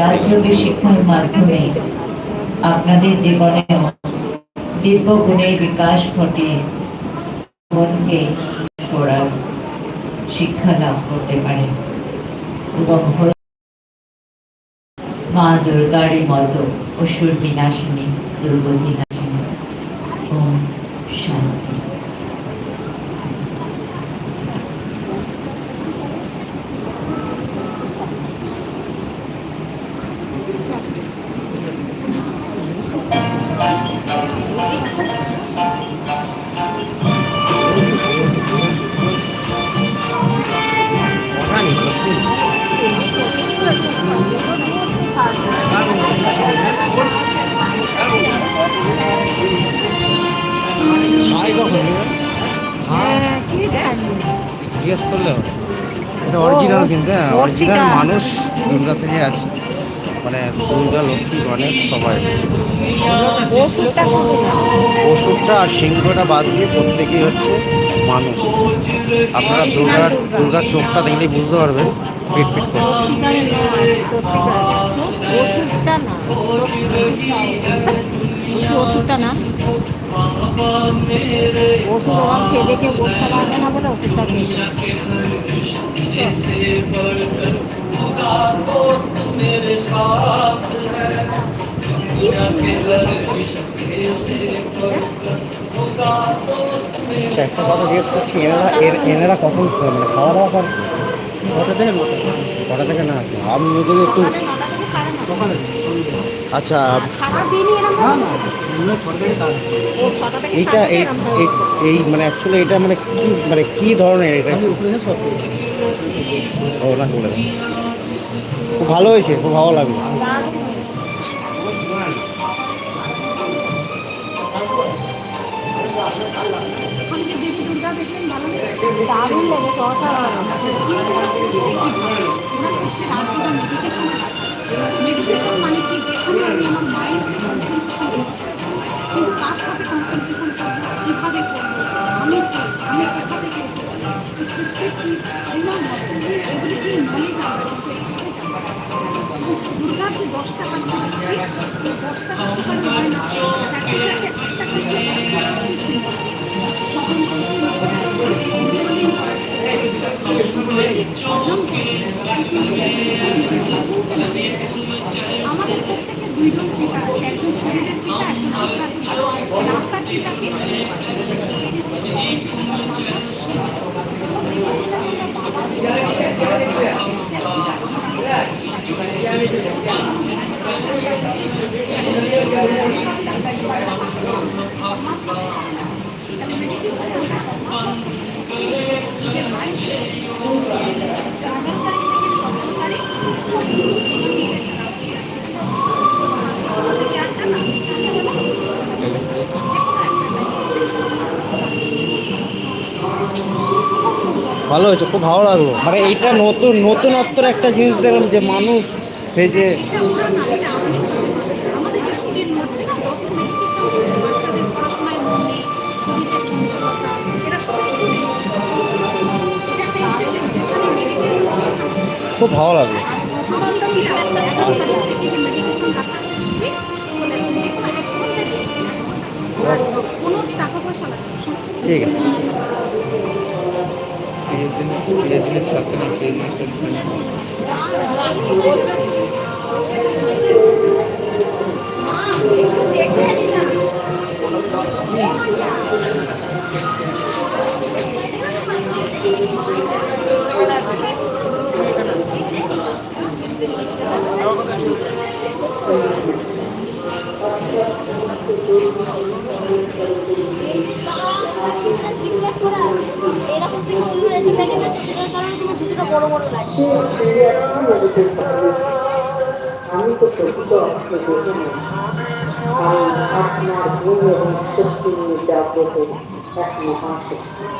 রাজযোগের শিক্ষার মাধ্যমে আপনাদের জীবনে দিব্য গুণের বিকাশ ঘটে মনকে শিক্ষা লাভ করতে পারে। এবং মা দুর্গারই মতো অসুর বিনাশিনী দুর্গতি জিজ্ঞেস করলে এটা অরিজিনাল কিন্তু হ্যাঁ অরিজিনাল মানুষ দুর্গা সেজে আছে। মানে দুর্গা লক্ষ্মী গণেশ সবাই। ওষুধটা আর সিংহটা বাদ দিয়ে প্রত্যেকেই হচ্ছে মানুষ। আপনারা দুর্গার দুর্গার চোখটা দেখলেই বুঝতে পারবেন পিট পিট করছে। ওষুধটা না ওষুধটা না। ওষুধ খেয়ে বসতে পারবে না বলে ওষুধটা একটা কথা জিজ্ঞেস করছি এনারা এর- এনারা কখন মানে খাওয়া দাওয়া করে ছটা থেকে ছটা থেকে না। আমি একটু সকালে আচ্ছা সারাদিনই এরকম এইটা এই এই- এই মানে অ্যাকচুয়ালি এটা মানে কি মানে কি ধরনের এটা? ও না বলে খুব ভালো হয়েছে খুব ভালো লাগল। দারুণ। লেগেছে অসাধারণ। রাত্রিটা মেডিটেশন মেডিটেশন মানে কি? যেখানে আমি আমার মাইন্ড কনসেন্ট্রেশন কিন্তু কার সাথে কনসেন্ট্রেশন করব কীভাবে করব? আমি কে? আমি কোথা থেকে এসেছি এগুলো এগুলি নলেজ দুর্গার যে দশটা হাত দেখছি এই দশটা হাত হয় না। চারটে আটটা প্রত্যেকের দুইজন পিতা আছে একজন শরীরের পিতা একজন আত্মার পিতা। আত্মার পিতাকে ভালো হয়েছে, খুব ভালো লাগল। মানে এইটা নতুন, নতুনত্বর একটা জিনিস দেখলাম যে মানুষ, সে যে খুব ভালো লাগল। ঠিক কি একটা একটা থেকে যে মেডিটেশন রাখা আমি তো প্রকৃত অর্থে দেখে নেই কারণ আপনার গুণ এবং শক্তি নিয়ে জাগ্রত এক মহাশক্তি